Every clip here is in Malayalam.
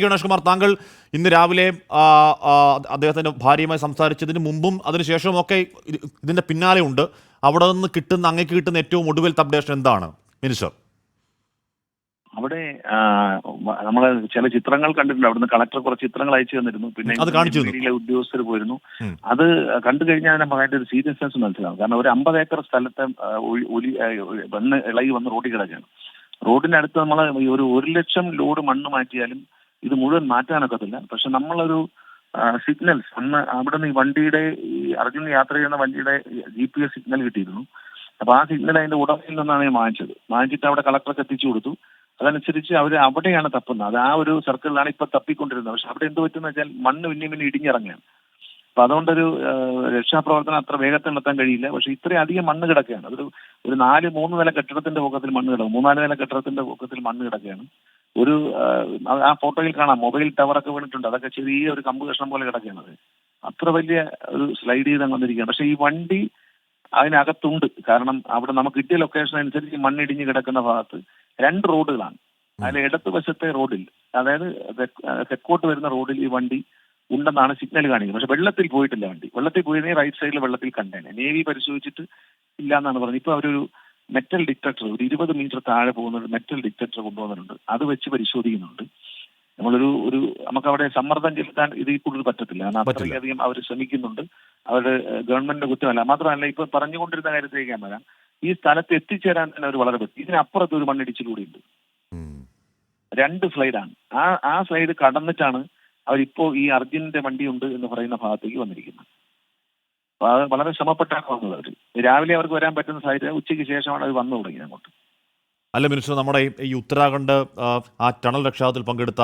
ഗണേഷ് കുമാർ താങ്കൾ ഇന്ന് രാവിലെ അദ്ദേഹത്തിന്റെ ഭാര്യയുമായി സംസാരിച്ചതിന് മുമ്പും അതിനുശേഷവും ഒക്കെ ഇതിന്റെ ഇതിന്റെ പിന്നാലെ ഉണ്ട്. അവിടെ നിന്ന് കിട്ടുന്ന അങ്ങേക്ക് കിട്ടുന്ന ഏറ്റവും ഒടുവിലത്തെ അപ്ഡേഷൻ എന്താണ്? മിനിസ്റ്റർ അവിടെ നമ്മൾ ചില ചിത്രങ്ങൾ കണ്ടിട്ടുണ്ട്. അവിടുന്ന് കളക്ടർ കുറച്ച് ചിത്രങ്ങൾ അയച്ചു തന്നിരുന്നു. പിന്നെ. മീഡിയയിലെ ഉദ്യോഗസ്ഥർ പോയിരുന്നു. അത് കണ്ടു കഴിഞ്ഞാൽ അതിനെ അതിന്റെ ഒരു സീരിയസ്നെസ് മനസ്സിലാവും. കാരണം ഒരു അമ്പത് ഏക്കർ സ്ഥലത്തെ ഒലി വന്ന് ഇളകി വന്ന് റോഡിൽ കിടക്കുകയാണ്. റോഡിന്റെ അടുത്ത് നമ്മൾ ഒരു ഒരു ലക്ഷം ലോഡ് മണ്ണ് മാറ്റിയാലും ഇത് മുഴുവൻ മാറ്റാനൊക്കത്തില്ല പക്ഷെ നമ്മളൊരു സിഗ്നൽസ് അന്ന് അവിടെ നിന്ന് ഈ വണ്ടിയുടെ ഈ അർജുൻ യാത്ര ചെയ്യുന്ന വണ്ടിയുടെ ജി പി എസ് സിഗ്നൽ കിട്ടിയിരുന്നു. അപ്പൊ ആ സിഗ്നൽ അതിന്റെ ഉടമയിൽ നിന്നാണ് ഞാൻ വാങ്ങിച്ചത്. വാങ്ങിച്ചിട്ട് അവിടെ കളക്ടർക്ക് എത്തിച്ചു കൊടുത്തു. അതനുസരിച്ച് അവർ അവിടെയാണ് തപ്പുന്നത്. അത് ആ ഒരു സർക്കിളിലാണ് ഇപ്പൊ തപ്പിക്കൊണ്ടിരുന്നത്. പക്ഷെ അവിടെ എന്ത് പറ്റുന്ന വെച്ചാൽ മണ്ണ് പിന്നെ പിന്നെ ഇടിഞ്ഞിറങ്ങുകയാണ്. അപ്പൊ അതുകൊണ്ടൊരു രക്ഷാപ്രവർത്തനം അത്ര വേഗത്തിൽ നടത്താൻ കഴിയില്ല. പക്ഷെ ഇത്രയും അധികം മണ്ണ് കിടക്കുകയാണ്. അതൊരു ഒരു നാല് മൂന്ന് നില കെട്ടിടത്തിന്റെ പൊക്കത്തിൽ മണ്ണ് കിടക്കും. മൂന്നാൽ നില കെട്ടിടത്തിന്റെ പൊക്കത്തിൽ മണ്ണ് കിടക്കുകയാണ്. ഒരു ആ, ഫോട്ടോയിൽ കാണാം. മൊബൈൽ ടവർ ഒക്കെ വീണിട്ടുണ്ട്. അതൊക്കെ ചെറിയ ഒരു കമ്പ് കഷ്ണം പോലെ കിടക്കുന്നത്. അത്ര വലിയ ഒരു സ്ലൈഡ് ചെയ്ത് വന്നിരിക്കുകയാണ്. പക്ഷെ ഈ വണ്ടി അതിനകത്തുണ്ട്. കാരണം അവിടെ നമുക്ക് കിട്ടിയ ലൊക്കേഷൻ അനുസരിച്ച് മണ്ണിടിഞ്ഞ് കിടക്കുന്ന ഭാഗത്ത് രണ്ട് റോഡുകളാണ്. അതിൽ ഇടത്ത് വശത്തെ റോഡിൽ അതായത് തെക്ക്- തെക്കോട്ട് വരുന്ന റോഡിൽ ഈ വണ്ടി ഉണ്ടെന്നാണ് സിഗ്നൽ കാണിക്കുന്നത്. പക്ഷെ വെള്ളത്തിൽ പോയിട്ടില്ല വണ്ടി. വെള്ളത്തിൽ പോയിരുന്നെങ്കിൽ റൈറ്റ് സൈഡിൽ വെള്ളത്തിൽ കണ്ടേനെ നേവി പരിശോധിച്ചിട്ട് ഇല്ല എന്നാണ് പറഞ്ഞത്. ഇപ്പൊ അവരൊരു മെറ്റൽ ഡിറ്റക്ടർ ഒരു ഇരുപത് മീറ്റർ താഴെ പോകുന്ന ഒരു മെറ്റൽ ഡിറ്റക്ടർ കൊണ്ടുവന്നിട്ടുണ്ട്. അത് വെച്ച് പരിശോധിക്കുന്നുണ്ട്. നമ്മളൊരു ഒരു നമുക്ക് അവിടെ സമ്മർദ്ദം ചെലുത്താൻ ഇതിൽ കൂടുതൽ പറ്റത്തില്ല. കാരണം. അത്രയധികം അവർ ശ്രമിക്കുന്നുണ്ട്. അവരുടെ ഗവൺമെന്റിന്റെ കുറ്റമല്ല. മാത്രമല്ല ഇപ്പൊ പറഞ്ഞുകൊണ്ടിരുന്ന കാര്യത്തിലേക്ക് ഞാൻ വരാം. ഈ സ്ഥലത്ത് എത്തിച്ചേരാൻ തന്നെ അവർ വളരെ പറ്റും ഇതിനപ്പുറത്ത് ഒരു മണ്ണിടിച്ചിലൂടെ ഉണ്ട് രണ്ട് സ്ലൈഡാണ്. ആ ആ സ്ലൈഡ് കടന്നിട്ടാണ് അവരിപ്പോ ഈ അർജുനന്റെ വണ്ടിയുണ്ട് എന്ന് പറയുന്ന ഭാഗത്തേക്ക് വന്നിരിക്കുന്നത്. അത് വളരെ ശ്രമപ്പെട്ടാണ് വന്നത്. അവർ രാവിലെ അവർക്ക് വരാൻ പറ്റുന്ന സാഹചര്യം ഉച്ചയ്ക്ക് ശേഷമാണ് അത് വന്നു തുടങ്ങിയത് അങ്ങോട്ട്. അല്ല മിനിസ്റ്റർ നമ്മുടെ ഈ- ഉത്തരാഖണ്ഡ് ആ, ടണൽ രക്ഷാത്തിൽ പങ്കെടുത്ത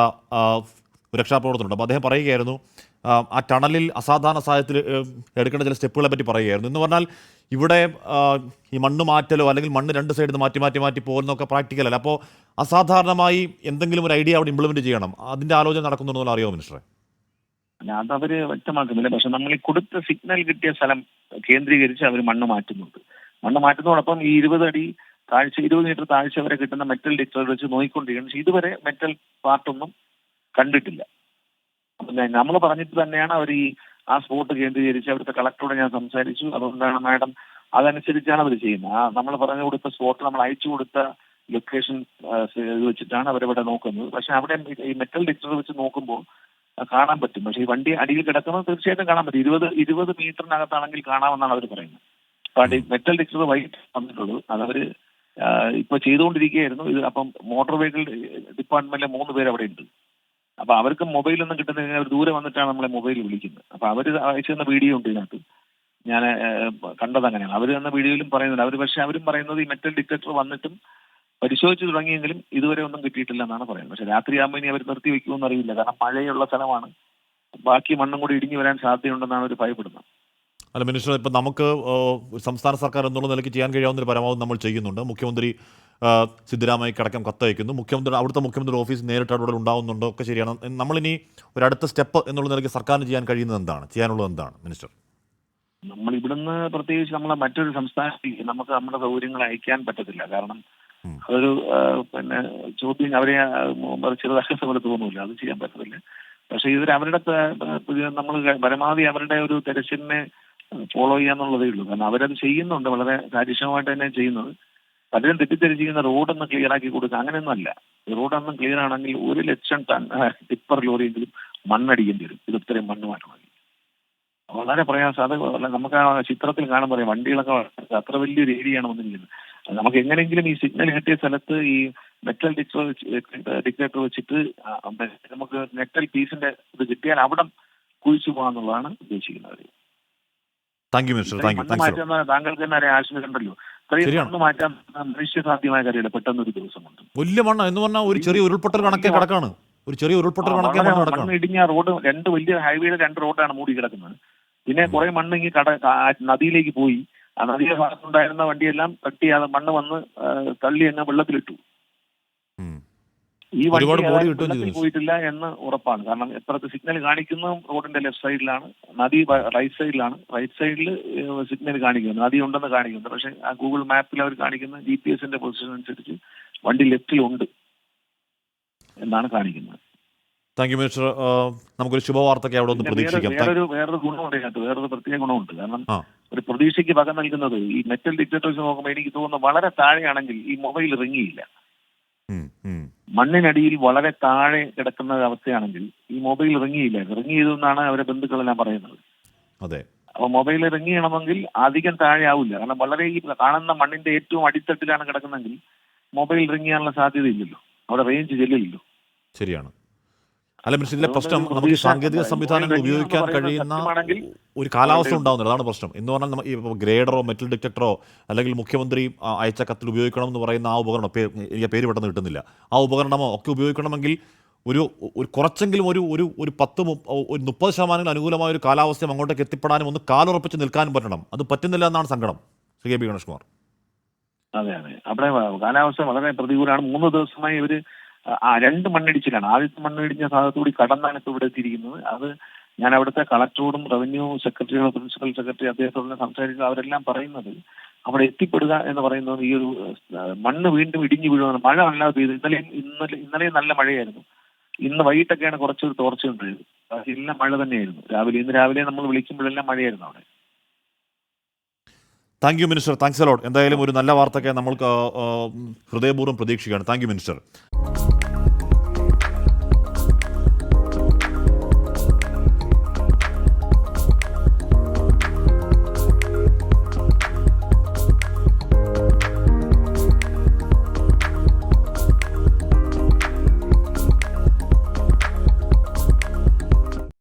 രക്ഷാപ്രവർത്തനമുണ്ട് അപ്പോൾ അദ്ദേഹം പറയുകയായിരുന്നു ആ, ടണലിൽ അസാധാരണ സാഹചര്യത്തിൽ എടുക്കേണ്ട ചില സ്റ്റെപ്പുകളെ പറ്റി പറയുകയായിരുന്നു. എന്ന് പറഞ്ഞാൽ ഇവിടെ ഈ മണ്ണ് മാറ്റലോ അല്ലെങ്കിൽ മണ്ണ് രണ്ട് സൈഡിൽ നിന്ന് മാറ്റി മാറ്റി മാറ്റി പോകുന്നൊക്കെ പ്രാക്ടിക്കൽ അല്ല അപ്പോൾ അസാധാരണമായി എന്തെങ്കിലും ഒരു ഐഡിയ അവിടെ ഇംപ്ലിമെന്റ് ചെയ്യണം. അതിന്റെ ആലോചന നടക്കുന്നുണ്ടോ അറിയാമോ മിനിസ്റ്ററെ? അതവര് വ്യക്തമാക്കുന്നില്ല. പക്ഷെ നമ്മൾ ഈ കൊടുത്ത സിഗ്നൽ കിട്ടിയ സ്ഥലം കേന്ദ്രീകരിച്ച് അവർ മണ്ണ് മാറ്റുന്നുണ്ട്. മണ്ണ് മാറ്റുന്നതോടൊപ്പം ഈ ഇരുപത് അടി താഴ്ച ഇരുപത് മീറ്റർ താഴ്ച വരെ കിട്ടുന്ന മെറ്റൽ ഡിറ്റർ വെച്ച് നോക്കിക്കൊണ്ടിരിക്കുന്നു. പക്ഷെ ഇതുവരെ മെറ്റൽ പാർട്ടൊന്നും കണ്ടിട്ടില്ല. നമ്മൾ പറഞ്ഞിട്ട് തന്നെയാണ് അവർ ഈ ആ സ്പോട്ട് കേന്ദ്രീകരിച്ച് അവിടുത്തെ കളക്ടറോട് ഞാൻ സംസാരിച്ചു. അതുകൊണ്ടാണ് മാഡം അതനുസരിച്ചാണ് അവർ ചെയ്യുന്നത്. ആ നമ്മൾ പറഞ്ഞു കൊടുത്ത സ്പോട്ട് നമ്മൾ അയച്ചു കൊടുത്ത ലൊക്കേഷൻ ഇത് വെച്ചിട്ടാണ് അവരവിടെ നോക്കുന്നത്. പക്ഷെ അവിടെ ഈ മെറ്റൽ ഡിറ്റർ വെച്ച് നോക്കുമ്പോൾ കാണാൻ പറ്റും. പക്ഷേ ഈ വണ്ടി അടിയിൽ കിടക്കുന്നത് തീർച്ചയായിട്ടും കാണാൻ പറ്റും. ഇരുപത് ഇരുപത് മീറ്ററിനകത്താണെങ്കിൽ കാണാമെന്നാണ് അവർ പറയുന്നത്. അടി മെറ്റൽ ഡിക്സർ വൈകിട്ട് വന്നിട്ടുള്ളൂ. അതവർ ഇപ്പൊ ചെയ്തുകൊണ്ടിരിക്കുകയായിരുന്നു. ഇത് അപ്പം മോട്ടോർ വെഹിക്കിൾ ഡിപ്പാർട്ട്മെന്റിലെ മൂന്ന് പേര് അവിടെ ഉണ്ട്. അപ്പൊ അവർക്ക് മൊബൈൽ ഒന്നും കിട്ടുന്നില്ല. അവർ ദൂരെ വന്നിട്ടാണ് നമ്മളെ മൊബൈൽ വിളിക്കുന്നത്. അപ്പൊ അവർ അയച്ചു തന്ന വീഡിയോ ഉണ്ട് ഇതിനകത്ത്. ഞാൻ കണ്ടത് അങ്ങനെയാണ് അവർ തന്ന വീഡിയോയിലും പറയുന്നുണ്ട്. അവർ പക്ഷെ അവരും പറയുന്നത് ഈ മെറ്റൽ ഡിറ്റക്ടർ വന്നിട്ടും പരിശോധിച്ചു തുടങ്ങിയെങ്കിലും ഇതുവരെ ഒന്നും കിട്ടിയിട്ടില്ല എന്നാണ് പറയുന്നത്. പക്ഷെ രാത്രിയാകുമ്പോൾ ഇനി അവർ നിർത്തി വെക്കുമെന്ന് അറിയില്ല. കാരണം മഴയുള്ള സ്ഥലമാണ്. ബാക്കി മണ്ണും കൂടി ഇടിഞ്ഞു വരാൻ സാധ്യതയുണ്ടെന്നാണ് അവർ ഭയപ്പെടുന്നത്. അല്ല മിനിസ്റ്റർ ഇപ്പം നമുക്ക് സംസ്ഥാന സർക്കാർ എന്നുള്ള നിലയ്ക്ക് ചെയ്യാൻ കഴിയാവുന്ന ഒരു പരമാവധി നമ്മൾ ചെയ്യുന്നുണ്ട്. മുഖ്യമന്ത്രി സിദ്ധരാമയ്ക്ക് അടക്കം കത്തയക്കുന്നു. മുഖ്യമന്ത്രി അവിടുത്തെ മുഖ്യമന്ത്രി ഓഫീസ് നേരിട്ട് അവിടെ ഉണ്ടാവുന്നുണ്ടോ. ഒക്കെ ശരിയാണ്. നമ്മളിനി ഒരു അടുത്ത സ്റ്റെപ്പ് എന്നുള്ള നിലയ്ക്ക് സർക്കാരിന് ചെയ്യാൻ കഴിയുന്നത് എന്താണ്? ചെയ്യാനുള്ളത് എന്താണ് മിനിസ്റ്റർ? നമ്മൾ ഇവിടുന്ന് പ്രത്യേകിച്ച് നമ്മളെ മറ്റൊരു സംസ്ഥാനത്തേക്ക് നമുക്ക് നമ്മുടെ സൗകര്യങ്ങൾ അയക്കാൻ പറ്റത്തില്ല. കാരണം. അതൊരു പിന്നെ ചോദ്യം അവരെ ആ, ഉം, ചെറുതാക്കുന്ന പോലെ തോന്നൂല അത് ചെയ്യാൻ പറ്റത്തില്ല. പക്ഷെ ഇവർ അവരുടെ നമ്മൾ പരമാവധി അവരുടെ ഒരു തെരച്ചിലിനെ ഫോളോ ചെയ്യാന്നുള്ളതേ ഉള്ളൂ. കാരണം അവരത് ചെയ്യുന്നുണ്ട് വളരെ കാര്യക്ഷമമായിട്ട് തന്നെ ചെയ്യുന്നത്. പലരും തെറ്റിദ്ധരിച്ചിരിക്കുന്ന റോഡൊന്ന് ക്ലിയർ ആക്കി കൊടുക്കുക അങ്ങനെയൊന്നും അല്ല. റോഡൊന്നും ക്ലിയർ ആണെങ്കിൽ ഒരു ലക്ഷം ടൺ ടിപ്പർ ലോറിയെങ്കിലും മണ്ണടിക്കേണ്ടി വരും. ഇത് ഇത്രയും മണ്ണ് മാറ്റണമെങ്കിൽ വളരെ പ്രയാസം. അത് നമുക്ക് ആ ചിത്രത്തിൽ കാണുമ്പോൾ പറയാം വണ്ടികളൊക്കെ അത്ര വലിയൊരു ഏരിയയാണ് വന്നിരിക്കുന്നത്. നമുക്ക് എങ്ങനെയെങ്കിലും ഈ സിഗ്നൽ കിട്ടിയ സ്ഥലത്ത് ഈ മെറ്റൽ ഡിക്റ്റേറ്റർ വെച്ചിട്ട് നമുക്ക് മെറ്റൽ പീസിന്റെ ഇത് കിട്ടിയാൽ അവിടെ കുഴിച്ചു പോകാന്നുള്ളതാണ് ഉദ്ദേശിക്കുന്നത് താങ്കൾക്ക് തന്നെ അറിയാം ആശങ്കയുണ്ടല്ലോ ഇത്രയും ശരിയാണ്. മാറ്റാൻ മനുഷ്യസാധ്യമായ കാര്യമില്ല. പെട്ടെന്ന് ഒരു ദിവസം കൊണ്ട് വലിയ മണ്ണ്. എന്ന് പറഞ്ഞാൽ ഒരു ചെറിയ ഉരുൾപൊട്ടൽ കണക്കെ കിടക്കാണ്. ഒരു ചെറിയ ഉരുൾപൊട്ടൽ കണക്കെ വളരെ മണ്ണ് ഇടിഞ്ഞ റോഡ് രണ്ട് വലിയ ഹൈവേയുടെ രണ്ട് റോഡാണ് മൂടി കിടക്കുന്നത്. പിന്നെ കുറെ മണ്ണ് ഇങ്ങനെ കട നദിയിലേക്ക് പോയി. ആ നദിയുടെ ഭാഗത്തുണ്ടായിരുന്ന വണ്ടിയെല്ലാം തട്ടി അത് മണ്ണ് വന്ന് തള്ളി അങ്ങ് വെള്ളത്തിലിട്ടു. ഈ വണ്ടി പോയിട്ടില്ല എന്ന് ഉറപ്പാണ്. കാരണം എത്രത്തെ സിഗ്നൽ കാണിക്കുന്ന റോഡിന്റെ ലെഫ്റ്റ് സൈഡിലാണ് നദി റൈറ്റ് സൈഡിലാണ് റൈറ്റ് സൈഡിൽ സിഗ്നൽ കാണിക്കുന്നു. നദി ഉണ്ടെന്ന് കാണിക്കുന്നു. പക്ഷെ ആ ഗൂഗിൾ മാപ്പിൽ അവർ കാണിക്കുന്ന ജി പി എസിന്റെ പൊസിഷൻ അനുസരിച്ച് വണ്ടി ലെഫ്റ്റിലുണ്ട് എന്നാണ് കാണിക്കുന്നത്. താങ്ക് യു മിനിസ്റ്റർ നമുക്കൊരു ശുഭവാർത്തയ്ക്ക് അവിടെ ഒന്ന് വേറെ പ്രതീക്ഷിക്കാം വേറൊരു വേറൊരു ഗുണമുണ്ട് അതിനകത്ത് വേറൊരു പ്രത്യേക ഗുണമുണ്ട്. കാരണം. ഒരു പ്രതീക്ഷയ്ക്ക് വക നൽകുന്നത് ഈ മെറ്റൽ ഡിറ്റക്ടേഴ്സ് നോക്കുമ്പോൾ എനിക്ക് തോന്നുന്നു വളരെ താഴെയാണെങ്കിൽ ഈ മൊബൈൽ റിങ്ങിയില്ല ഉം, ഉം. മണ്ണിനടിയിൽ വളരെ താഴെ കിടക്കുന്ന അവസ്ഥയാണെങ്കിൽ ഈ മൊബൈൽ റിങ്ങിയില്ല റിങ് ചെയ്തു എന്നാണ് അവരെ ബന്ധുക്കളെല്ലാം പറയുന്നത്. അതെ. അപ്പൊ മൊബൈൽ റിങ് ചെയ്യണമെങ്കിൽ അധികം താഴെ ആവില്ല കാരണം വളരെ ഈ കാണുന്ന മണ്ണിന്റെ ഏറ്റവും അടിത്തട്ടിലാണ് കിടക്കുന്നതെങ്കിൽ മൊബൈൽ റിങ് ചെയ്യാനുള്ള സാധ്യതയില്ലല്ലോ. അവിടെ റേഞ്ച് ചെല്ലില്ലല്ലോ. ശരിയാണ്. അല്ല മനുഷ്യ ഇതിലെ പ്രശ്നം നമുക്ക് സാങ്കേതിക സംവിധാനങ്ങൾ ഉപയോഗിക്കാൻ കഴിയുന്ന ഒരു കാലാവസ്ഥ ഉണ്ടാവുന്നില്ല അതാണ് പ്രശ്നം. എന്ന് പറഞ്ഞാൽ ഈ ഗ്രേഡറോ മെറ്റൽ ഡിറ്റക്ടറോ അല്ലെങ്കിൽ മുഖ്യമന്ത്രി അയച്ച കത്തിൽ ഉപയോഗിക്കണം എന്ന് പറയുന്ന ആ ഉപകരണം എനിക്ക് പേര് പെട്ടെന്ന് കിട്ടുന്നില്ല. ആ ഉപകരണമോ ഒക്കെ ഉപയോഗിക്കണമെങ്കിൽ ഒരു ഒരു കുറച്ചെങ്കിലും ഒരു ഒരു ഒരു പത്ത് ഒരു മുപ്പത് ശതമാനം അനുകൂലമായ ഒരു കാലാവസ്ഥയും അങ്ങോട്ടേക്ക് എത്തിപ്പെടാനും ഒന്ന് കാലുറപ്പിച്ച് നിൽക്കാനും പറ്റണം. അത് പറ്റുന്നില്ല എന്നാണ് സങ്കടം. Shri K P Ganesh Kumar. അതെ അതെ. അവിടെ കാലാവസ്ഥ വളരെ പ്രതികൂലമാണ്. മൂന്ന് ദിവസമായി ഇവർ ആ രണ്ട് മണ്ണിടിച്ചിലാണ്. ആദ്യത്തെ മണ്ണിടിഞ്ഞ ഭാഗത്തുകൂടി കടന്നാണ് ഇപ്പോൾ ഇവിടെ എത്തിയിരിക്കുന്നത്. അത് ഞാൻ അവിടുത്തെ കളക്ടറോടും റവന്യൂ സെക്രട്ടറിയോടും പ്രിൻസിപ്പൽ സെക്രട്ടറി അദ്ദേഹത്തോടും സംസാരിക്കുക അവരെല്ലാം പറയുന്നത് അവിടെ എത്തിപ്പെടുക എന്ന് പറയുന്നത് ഈ ഒരു മണ്ണ് വീണ്ടും ഇടിഞ്ഞു വീഴുവാണ്. മഴ അല്ലാതെ പെയ്തു. ഇന്നലെ ഇന്നലെ ഇന്നലെ നല്ല മഴയായിരുന്നു. ഇന്ന് വൈകിട്ടൊക്കെയാണ് കുറച്ചൊരു തോർച്ച ഉണ്ടായത് എല്ലാം മഴ തന്നെയായിരുന്നു. രാവിലെ ഇന്ന് രാവിലെ നമ്മൾ വിളിക്കുമ്പോഴെല്ലാം മഴയായിരുന്നു അവിടെ. Thank you minister thanks a lot എന്തായാലും ഒരു നല്ല വാർത്തയ്ക്ക് നമ്മൾക്ക് ഹൃദയപൂർവം പ്രതീക്ഷിക്കുകയാണ്. Thank you minister